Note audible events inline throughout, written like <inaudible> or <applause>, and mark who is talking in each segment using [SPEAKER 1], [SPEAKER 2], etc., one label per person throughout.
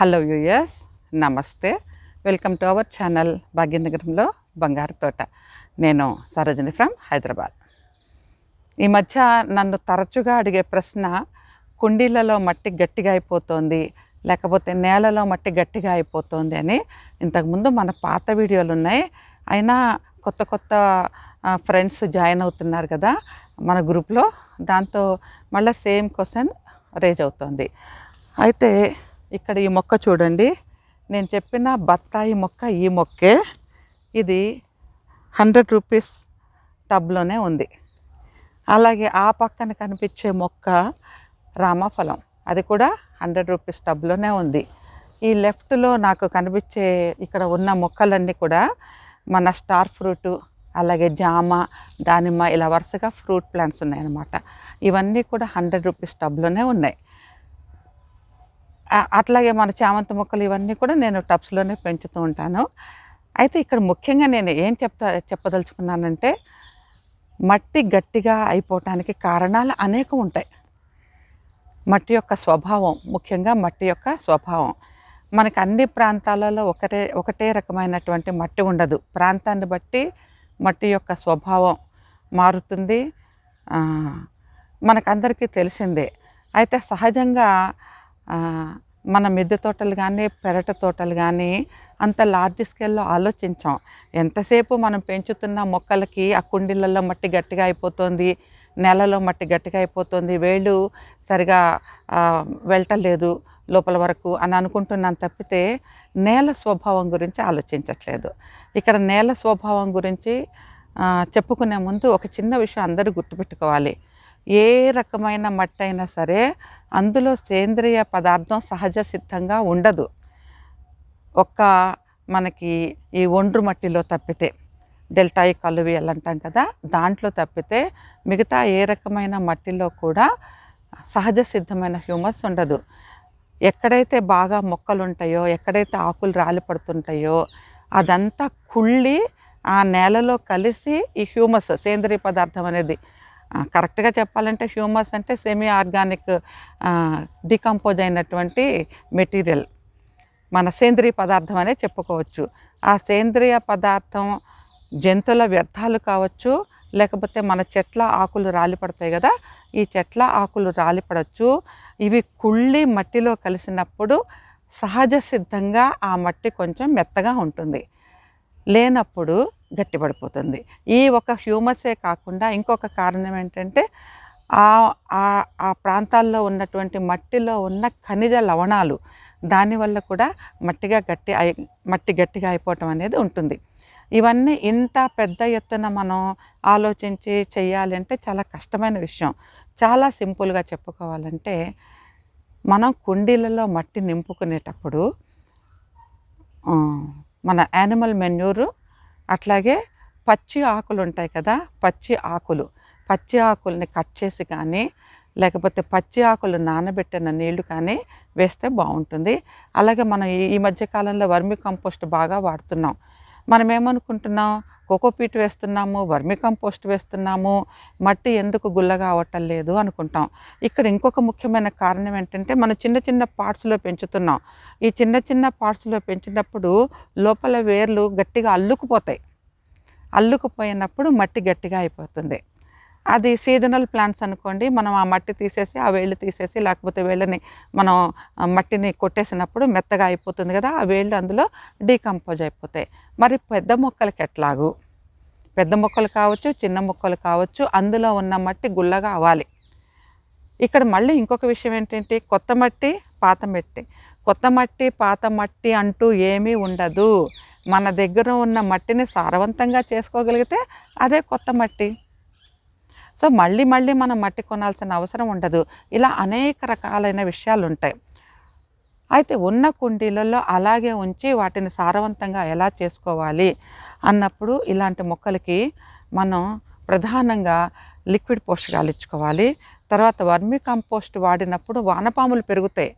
[SPEAKER 1] Hello US నమస్తే. Welcome to our channel భాగ్యనగరంలో బంగారు తోట. నేను సరోజిని ఫ్రమ్ హైదరాబాద్. ఈ మధ్య నన్ను తరచుగా అడిగే ప్రశ్న కుండీలలో మట్టి గట్టిగా అయిపోతుంది లేకపోతే నేలలో మట్టి గట్టిగా అయిపోతుంది అని ఇంతకుముందు మన పాత వీడియోలు ఉన్నాయి. అయినా కొత్త కొత్త ఫ్రెండ్స్ జాయిన్ అవుతున్నారు కదా మన గ్రూప్లో దాంతో మళ్ళీ సేమ్ క్వశ్చన్ రేజ్ అవుతుంది. అయితే ఇక్కడ ఈ మొక్క చూడండి. నేను చెప్పిన బత్తాయి మొక్క ఈ మొక్కే. ఇది హండ్రెడ్ రూపీస్ టబ్లోనే ఉంది. అలాగే ఆ పక్కన కనిపించే మొక్క రామఫలం. అది కూడా హండ్రెడ్ రూపీస్ టబ్లోనే ఉంది. ఈ లెఫ్ట్లో నాకు కనిపించే ఇక్కడ ఉన్న మొక్కలన్నీ కూడా మన స్టార్ ఫ్రూట్ అలాగే జామ దానిమ్మ ఇలా వరుసగా ఫ్రూట్ ప్లాంట్స్ ఉన్నాయన్నమాట. ఇవన్నీ కూడా హండ్రెడ్ రూపీస్ టబ్లోనే ఉన్నాయి. అట్లాగే మన చామంతి మొక్కలు ఇవన్నీ కూడా నేను టబ్స్లోనే పెంచుతూ ఉంటాను. అయితే ఇక్కడ ముఖ్యంగా నేను ఏం చెప్తా చెప్పదలుచుకున్నానంటే మట్టి గట్టిగా అయిపోవటానికి కారణాలు అనేకం ఉంటాయి. మట్టి యొక్క స్వభావం ముఖ్యంగా మట్టి యొక్క స్వభావం. మనకు అన్ని ప్రాంతాలలో ఒకటే ఒకటే రకమైనటువంటి మట్టి ఉండదు. ప్రాంతాన్ని బట్టి మట్టి యొక్క స్వభావం మారుతుంది. మనకందరికీ తెలిసిందే. అయితే సహజంగా మన మిద్దె తోటలు కానీ పెరట తోటలు కానీ అంత లార్జ్ స్కేల్లో ఆలోచించాం. ఎంతసేపు మనం పెంచుతున్న మొక్కలకి ఆ కుండీలలో మట్టి గట్టిగా అయిపోతుంది నేలలో మట్టి గట్టిగా అయిపోతుంది వేళ్ళు సరిగా వెళ్ళటలేదు లోపల వరకు అని అనుకుంటున్నాను తప్పితే నేల స్వభావం గురించి ఆలోచించట్లేదు. ఇక్కడ నేల స్వభావం గురించి చెప్పుకునే ముందు ఒక చిన్న విషయం అందరూ గుర్తుపెట్టుకోవాలి. ఏ రకమైన మట్టి అయినా సరే అందులో సేంద్రియ పదార్థం సహజ సిద్ధంగా ఉండదు. ఒక్క మనకి ఈ ఒండ్రు మట్టిలో తప్పితే డెల్టాయి కలువియల్ అంటాం కదా దాంట్లో తప్పితే మిగతా ఏ రకమైన మట్టిలో కూడా సహజ సిద్ధమైన హ్యూమస్ ఉండదు. ఎక్కడైతే బాగా మొక్కలు ఉంటాయో ఎక్కడైతే ఆకులు రాలి పడుతుంటాయో అదంతా కుళ్ళి ఆ నేలలో కలిసి ఈ హ్యూమస్ సేంద్రియ పదార్థం అనేది కరెక్ట్గా చెప్పాలంటే హ్యూమస్ అంటే సెమీ ఆర్గానిక్ డికంపోజ్ అయినటువంటి మెటీరియల్. మన సేంద్రియ పదార్థం అనే చెప్పుకోవచ్చు. ఆ సేంద్రియ పదార్థం జంతువుల వ్యర్థాలు కావచ్చు లేకపోతే మన చెట్ల ఆకులు రాలిపడతాయి కదా ఈ చెట్ల ఆకులు రాలిపడచ్చు ఇవి కుళ్ళి మట్టిలో కలిసినప్పుడు సహజ సిద్ధంగా ఆ మట్టి కొంచెం మెత్తగా ఉంటుంది. లేనప్పుడు గట్టిపడిపోతుంది. ఈ ఒక హ్యూమసే కాకుండా ఇంకొక కారణం ఏంటంటే ఆ ఆ- ప్రాంతాల్లో ఉన్నటువంటి మట్టిలో ఉన్న ఖనిజ లవణాలు దానివల్ల కూడా మట్టిగా గట్టి అయి మట్టి గట్టిగా అయిపోవటం అనేది ఉంటుంది. ఇవన్నీ ఇంత పెద్ద ఎత్తున మనం ఆలోచించి చేయాలంటే అంటే చాలా కష్టమైన విషయం. చాలా సింపుల్గా చెప్పుకోవాలంటే మనం కుండీలలో మట్టి నింపుకునేటప్పుడు మన యానిమల్ మెన్యూరు అట్లాగే పచ్చి ఆకులు ఉంటాయి కదా పచ్చి ఆకులు. పచ్చి ఆకుల్ని కట్ చేసి కానీ లేకపోతే పచ్చి ఆకులు నానబెట్టిన నీళ్ళు కానీ వేస్తే బాగుంటుంది. అలాగే మనం ఈ మధ్యకాలంలో మధ్య కాలంలో వర్మి కంపోస్ట్ బాగా వాడుతున్నాం. మనం ఏమనుకుంటున్నాం కోకోపీట్ వేస్తున్నాము వర్మి కంపోస్ట్ వేస్తున్నాము మట్టి ఎందుకు గుల్లగా అవటం లేదు అనుకుంటాం. ఇక్కడ ఇంకొక ముఖ్యమైన కారణం ఏంటంటే మనం చిన్న చిన్న పార్ట్స్లో పెంచుతున్నాం. ఈ చిన్న చిన్న పార్ట్స్లో పెంచినప్పుడు లోపల వేర్లు గట్టిగా అల్లుకుపోతాయి. అల్లుకుపోయినప్పుడు మట్టి గట్టిగా అయిపోతుంది. అది సీజనల్ ప్లాంట్స్ అనుకోండి మనం ఆ మట్టి తీసేసి ఆ వేళ్ళు తీసేసి లేకపోతే వేళ్ళని మనం మట్టిని కొట్టేసినప్పుడు మెత్తగా అయిపోతుంది కదా ఆ వేళ్ళు అందులో డీకంపోజ్ అయిపోతాయి. మరి పెద్ద మొక్కలకి ఎట్లాగు? పెద్ద మొక్కలు కావచ్చు చిన్న మొక్కలు కావచ్చు అందులో ఉన్న మట్టి గుల్లగా అవ్వాలి. ఇక్కడ మళ్ళీ ఇంకొక విషయం ఏంటంటే కొత్త మట్టి పాత మట్టి. కొత్త మట్టి పాత మట్టి అంటూ ఏమీ ఉండదు. మన దగ్గర ఉన్న మట్టిని సారవంతంగా చేసుకోగలిగితే అదే కొత్త మట్టి. సో మళ్ళీ మళ్ళీ మనం మట్టి కొనాల్సిన అవసరం ఉండదు. ఇలా అనేక రకాలైన విషయాలు ఉంటాయి అయితే ఉన్న కుండీలలో అలాగే ఉంచి వాటిని సారవంతంగా ఎలా చేసుకోవాలి అన్నప్పుడు ఇలాంటి మొక్కలకి మనం ప్రధానంగా లిక్విడ్ పోషకాలు ఇచ్చుకోవాలి. తర్వాత వర్మి కంపోస్ట్ వాడినప్పుడు వానపాములు పెరుగుతాయి.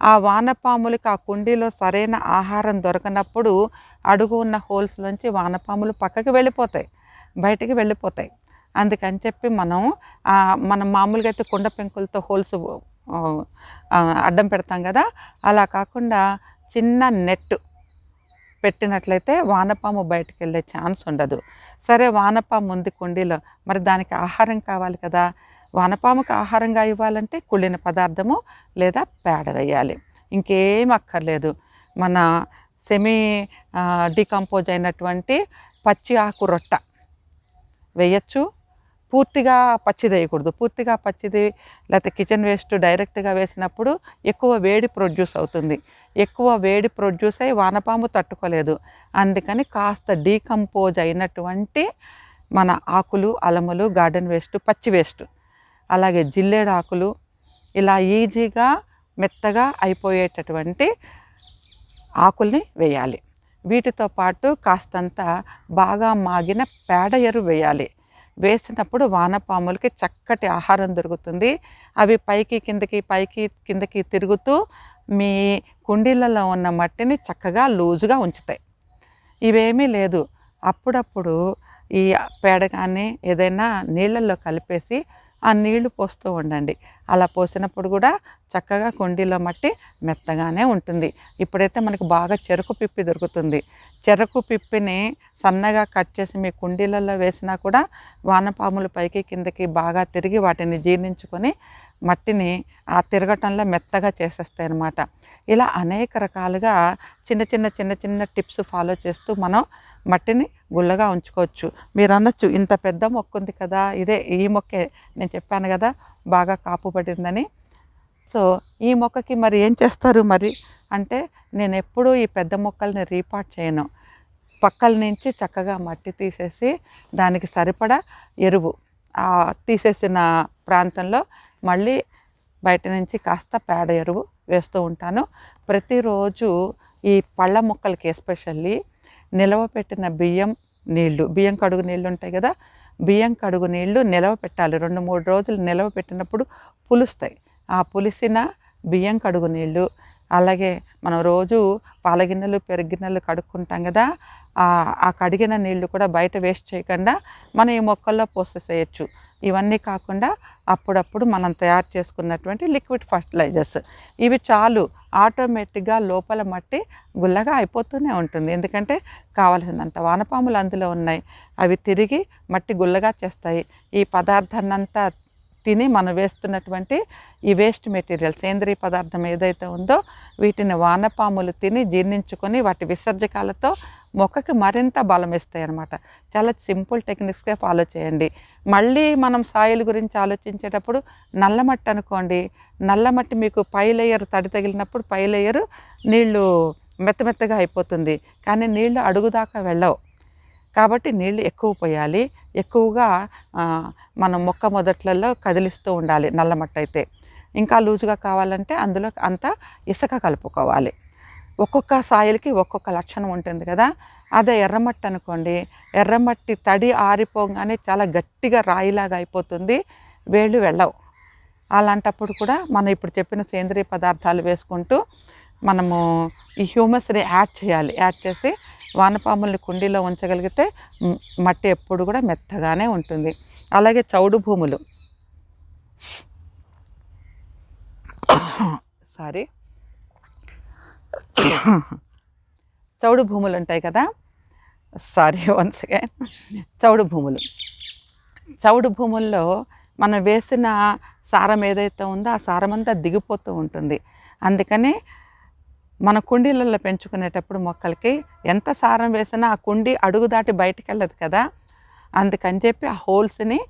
[SPEAKER 1] ఆ వానపాములకి ఆ కుండీలో సరైన ఆహారం దొరకనప్పుడు అడుగు ఉన్న హోల్స్లోంచి వానపాములు పక్కకి వెళ్ళిపోతాయి బయటికి వెళ్ళిపోతాయి. అందుకని చెప్పి మనం మనం మామూలుగా అయితే కుండ పెంకులతో హోల్స్ అడ్డం పెడతాం కదా. అలా కాకుండా చిన్న నెట్ పెట్టినట్లయితే వానపాము బయటకు వెళ్ళే ఛాన్స్ ఉండదు. సరే వానపాము ఉంది కుండీలో. మరి దానికి ఆహారం కావాలి కదా. వానపాముకి ఆహారంగా ఇవ్వాలంటే కుళ్ళిన పదార్థము లేదా పేడ వేయాలి. ఇంకేం అక్కర్లేదు. మన సెమీ డికంపోజ్ అయినటువంటి పచ్చి ఆకు రొట్ట వేయచ్చు. పూర్తిగా పచ్చిది వేయకూడదు పూర్తిగా పచ్చిది లేకపోతే కిచెన్ వేస్ట్ డైరెక్ట్గా వేసినప్పుడు ఎక్కువ వేడి ప్రొడ్యూస్ అవుతుంది. ఎక్కువ వేడి ప్రొడ్యూస్ అయ్యి వానపాము తట్టుకోలేదు. అందుకని కాస్త డీకంపోజ్ అయినటువంటి మన ఆకులు అలములు గార్డెన్ వేస్ట్ పచ్చి వేస్ట్. అలాగే జిల్లేడు ఆకులు ఇలా ఈజీగా మెత్తగా అయిపోయేటటువంటి ఆకుల్ని వేయాలి. వీటితో పాటు కాస్తంత బాగా మాగిన పేడ ఎరువు వేయాలి. వేసినప్పుడు వానపాములకి చక్కటి ఆహారం దొరుకుతుంది. అవి పైకి కిందకి పైకి కిందకి తిరుగుతూ మీ కుండీలలో ఉన్న మట్టిని చక్కగా లూజుగా ఉంచుతాయి. ఇవేమీ లేదు. అప్పుడప్పుడు ఈ పేడ కానీ ఏదైనా నీళ్ళల్లో కలిపేసి ఆ నీళ్ళు పోస్తూ ఉండండి. అలా పోసినప్పుడు కూడా చక్కగా కుండీలో మట్టి మెత్తగానే ఉంటుంది. ఇప్పుడైతే మనకు బాగా చెరుకు పిప్పి దొరుకుతుంది. చెరుకు పిప్పిని సన్నగా కట్ చేసి మీ కుండీలలో వేసినా కూడా వానపాములు పైకి కిందకి బాగా తిరిగి వాటిని జీర్ణించుకొని మట్టిని ఆ తిరగటంలో మెత్తగా చేసేస్తాయి అన్నమాట. ఇలా అనేక రకాలుగా చిన్న చిన్న చిన్న చిన్న టిప్స్ ఫాలో చేస్తూ మనం మట్టిని గుల్లగా ఉంచుకోవచ్చు. మీరు అనొచ్చు ఇంత పెద్ద మొక్క ఉంది కదా ఇదే ఈ మొక్కే నేను చెప్పాను కదా బాగా కాపు పడిందని. సో ఈ మొక్కకి మరి ఏం చేస్తారు మరి? అంటే నేను ఎప్పుడూ ఈ పెద్ద మొక్కల్ని రీపాట్ చేయను. పక్కల నుంచి చక్కగా మట్టి తీసేసి దానికి సరిపడా ఎరువు తీసేసిన ప్రాంతంలో మళ్ళీ బయట నుంచి కాస్త పేడ ఎరువు వేస్తూ ఉంటాను. ప్రతిరోజు ఈ పళ్ళ మొక్కలకి ఎస్పెషల్లీ నిలవ పెట్టిన బియ్యం నీళ్ళు బియ్యం కడుగు నీళ్ళు ఉంటాయి కదా బియ్యం కడుగు నీళ్ళు నిలవ పెట్టాలి. రెండు మూడు రోజులు నిలవ పెట్టినప్పుడు పులుస్తాయి. ఆ పులిసిన బియ్యం కడుగు నీళ్ళు అలాగే మనం రోజు పాలగిన్నెలు పెరుగిన్నెలు కడుక్కుంటాం కదా ఆ ఆ కడిగిన నీళ్ళు కూడా బయట వేస్ట్ చేయకుండా మనం ఈ మొక్కల్లో పోసేసేయచ్చు. ఇవన్నీ కాకుండా అప్పుడప్పుడు మనం తయారు చేసుకున్నటువంటి లిక్విడ్ ఫర్టిలైజర్స్. ఇవి చాలు ఆటోమేటిక్గా లోపల మట్టి గుల్లగా అయిపోతూనే ఉంటుంది. ఎందుకంటే కావలసినంత వానపాములు అందులో ఉన్నాయి. అవి తిరిగి మట్టి గుల్లగా చేస్తాయి. ఈ పదార్థాన్నంతా తిని మనం వేస్తున్నటువంటి ఈ వేస్ట్ మెటీరియల్ సేంద్రియ పదార్థం ఏదైతే ఉందో వీటిని వానపాములు తిని జీర్ణించుకొని వాటి విసర్జకాలతో మొక్కకి మరింత బలం ఇస్తాయి అనమాట చాలా సింపుల్ టెక్నిక్స్గా ఫాలో చేయండి. మళ్ళీ మనం సాయిల్ గురించి ఆలోచించేటప్పుడు నల్లమట్టి అనుకోండి. నల్లమట్టి మీకు పై లేయర్ తడి తగిలినప్పుడు పై లేయర్ నీళ్ళు మెత్త మెత్తగా అయిపోతుంది. కానీ నీళ్ళు అడుగుదాకా వెళ్ళవు. కాబట్టి నీళ్ళు ఎక్కువ పోయాలి. ఎక్కువగా మనం మొక్క మొదట్లలో కదిలిస్తూ ఉండాలి నల్లమట్టి అయితే ఇంకా లూజుగా కావాలంటే అందులో అంతా ఇసుక కలుపుకోవాలి. ఒక్కొక్క సాయిల్కి ఒక్కొక్క లక్షణం ఉంటుంది కదా. అదే ఎర్రమట్టి అనుకోండి ఎర్రమట్టి తడి ఆరిపోగానే చాలా గట్టిగా రాయిలాగా అయిపోతుంది వేళ్ళు వెళ్ళవు. అలాంటప్పుడు కూడా మనం ఇప్పుడు చెప్పిన సేంద్రియ పదార్థాలు వేసుకుంటూ మనము ఈ హ్యూమస్ని యాడ్ చేయాలి. యాడ్ చేసి వానపాముల్ని కుండీలో ఉంచగలిగితే మట్టి ఎప్పుడు కూడా మెత్తగానే ఉంటుంది. అలాగే చౌడు భూములు. <coughs> సారీ చౌడు భూములు ఉంటాయి కదా? సారీ వన్స్ అగైన్ చౌడు భూములు. చౌడు భూముల్లో మనం వేసిన సారం ఏదైతే ఉందో ఆ సారం అంతా దిగిపోతూ ఉంటుంది. అందుకని మన కుండీలలో పెంచుకునేటప్పుడు మొక్కలకి ఎంత సారం వేసినా ఆ కుండీ అడుగు దాటి బయటికి వెళ్ళదు కదా? అందుకని చెప్పి ఆ హోల్స్ని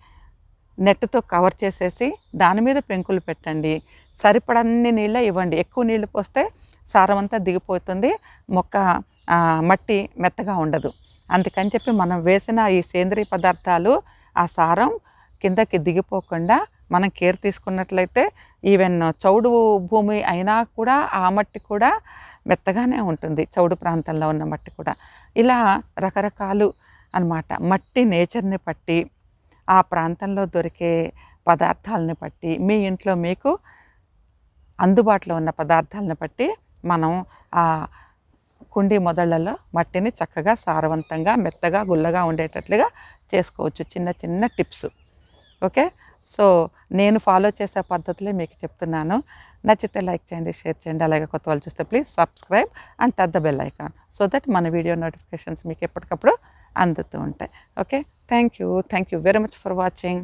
[SPEAKER 1] నెట్తో కవర్ చేసేసి దాని మీద పెంకులు పెట్టండి. సరిపడన్ని నీళ్ళే ఇవ్వండి. ఎక్కువ నీళ్ళు పోస్తే సారం అంతా దిగిపోతుంది. మొక్క మట్టి మెత్తగా ఉండదు. అందుకని చెప్పి మనం వేసిన ఈ సేంద్రియ పదార్థాలు ఆ సారం కిందకి దిగిపోకుండా మనం కేర్ తీసుకున్నట్లయితే ఈవెన్ చౌడు భూమి అయినా కూడా ఆ మట్టి కూడా మెత్తగానే ఉంటుంది. చౌడు ప్రాంతంలో ఉన్న మట్టి కూడా. ఇలా రకరకాలు అన్నమాట. మట్టి నేచర్ని బట్టి ఆ ప్రాంతంలో దొరికే పదార్థాలని బట్టి మీ ఇంట్లో మీకు అందుబాటులో ఉన్న పదార్థాలను బట్టి మనం ఆ కుండీ మొదళ్ళలో మట్టిని చక్కగా సారవంతంగా మెత్తగా గుల్లగా ఉండేటట్లుగా చేసుకోవచ్చు. చిన్న చిన్న టిప్స్. ఓకే? సో నేను ఫాలో చేసే పద్ధతులే మీకు చెప్తున్నాను. నచ్చితే లైక్ చేయండి షేర్ చేయండి. అలాగే కొత్త వాళ్ళు చూస్తే please subscribe and touch the bell icon so that మన వీడియో నోటిఫికేషన్స్ మీకు ఎప్పటికప్పుడు అందుతూ ఉంటాయి. Okay? Thank you. Thank you very much for watching.